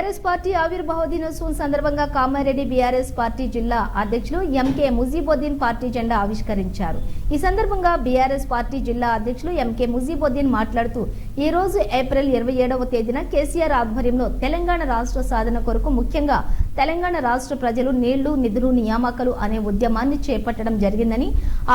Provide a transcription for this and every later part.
BRS party ఆవిర్భావ దినోత్సవం సందర్భంగా కామారెడ్డి బీఆర్ఎస్ పార్టీ జిల్లా అధ్యక్షులు ఎంకే ముజీబుద్దీన్ పార్టీ జెండా ఆవిష్కరించారు. ఈ సందర్భంగా బీఆర్ఎస్ పార్టీ జిల్లా అధ్యక్షులు ఎంకే ముజీబుద్దీన్ మాట్లాడుతూ ఈ రోజు ఏప్రిల్ ఇరవై ఏడవ తేదీన కేసీఆర్ ఆధ్వర్యంలో తెలంగాణ రాష్ట్ర సాధన కొరకు ముఖ్యంగా తెలంగాణ రాష్ట్ర ప్రజలు నీళ్ళు నిధులు నియామకాలు అనే ఉద్యమాన్ని చేపట్టడం జరిగిందని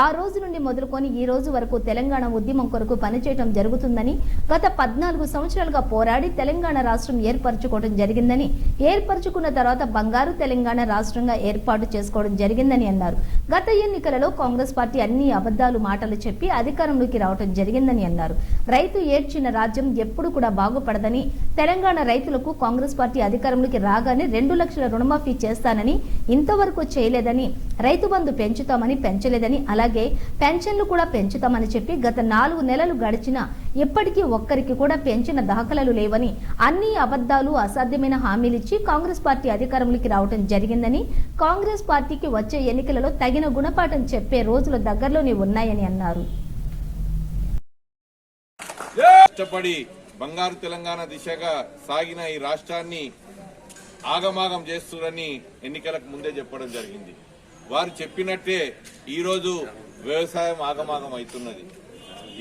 ఆ రోజు నుండి మొదలుకొని ఈ రోజు వరకు తెలంగాణ ఉద్యమం కొరకు పనిచేయడం జరుగుతుందని గత పద్నాలుగు సంవత్సరాలుగా పోరాడి తెలంగాణ రాష్ట్రం ఏర్పరచుకోవడం జరిగిందని ఏర్పరచుకున్న తర్వాత బంగారు తెలంగాణ రాష్ట్రంగా ఏర్పాటు చేసుకోవడం జరిగిందని అన్నారు. గత ఎన్నికలలో కాంగ్రెస్ పార్టీ అన్ని అబద్ధాలు మాటలు చెప్పి అధికారంలోకి రావడం జరిగిందని అన్నారు. రైతు ఏడ్చిన రాజ్యం ఎప్పుడు కూడా బాగుపడదని తెలంగాణ రైతులకు కాంగ్రెస్ పార్టీ అధికారంలోకి రాగానే రెండు లక్షల రుణమాఫీ చేస్తానని ఇంతవరకు చేయలేదని రైతు బంధు పెంచుతామని పెంచలేదని అలాగే పెన్షన్లు కూడా పెంచుతామని చెప్పి గత నాలుగు నెలలు గడిచినా ఇప్పటికీ ఒక్కరికి కూడా పెంచిన దాఖలాలు లేవని అన్ని అబద్ధాలు అసాధ్యమైన హామీలిచ్చి కాంగ్రెస్ పార్టీ అధికారంలోకి రావడం జరిగిందని కాంగ్రెస్ పార్టీకి వచ్చే ఎన్నికలలో తగిన గుణపాఠం చెప్పే రోజులు దగ్గరలోనే ఉన్నాయని అన్నారు. కష్టపడి బంగారు తెలంగాణ దిశగా సాగిన ఈ రాష్ట్రాన్ని ఆగమాగం చేస్తురని ఎన్నికలకు ముందే చెప్పడం జరిగింది. వారు చెప్పినట్టే ఈరోజు వ్యవసాయం ఆగమాగం అవుతున్నది.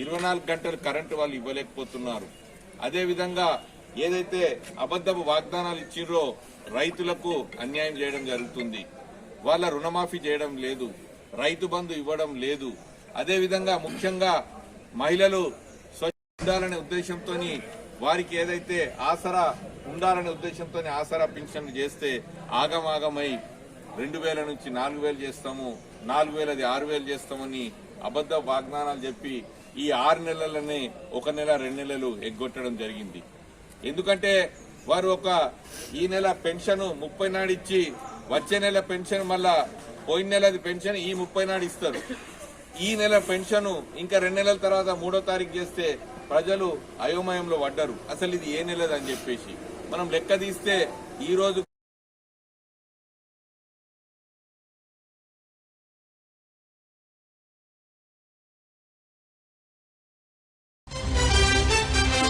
ఇరవై నాలుగు గంటలు కరెంటు వాళ్ళు ఇవ్వలేకపోతున్నారు. అదేవిధంగా ఏదైతే అబద్ధపు వాగ్దానాలు ఇచ్చిర్రో రైతులకు అన్యాయం చేయడం జరుగుతుంది. వాళ్ళ రుణమాఫీ చేయడం లేదు. రైతు బంధు ఇవ్వడం లేదు. అదేవిధంగా ముఖ్యంగా మహిళలు స్వచ్ఛ ఉండాలనే ఉద్దేశంతో వారికి ఏదైతే ఆసరా ఉండాలనే ఉద్దేశంతో ఆసరా పింఛన్లు చేస్తే ఆగమాగమై రెండు వేల నుంచి నాలుగు వేలు చేస్తాము నాలుగు వేలది ఆరు వేలు చేస్తామని అబద్ధ వాగ్దానాలు చెప్పి ఈ ఆరు నెలలనే ఒక నెల రెండు నెలలు ఎగ్గొట్టడం జరిగింది. ఎందుకంటే వారు ఒక ఈ నెల పెన్షన్ ముప్పై నాడు ఇచ్చి వచ్చే నెల పెన్షన్ మళ్ళా పోయిన నెలది పెన్షన్ ఈ ముప్పై నాడు ఇస్తారు. ఈ నెల పెన్షన్ ఇంకా రెండు నెలల తర్వాత మూడో తారీఖు చేస్తే ప్రజలు అయోమయంలో పడ్డారు. అసలు ఇది ఏ నెలది అని చెప్పేసి. మనం లెక్క తీస్తే ఈ రోజు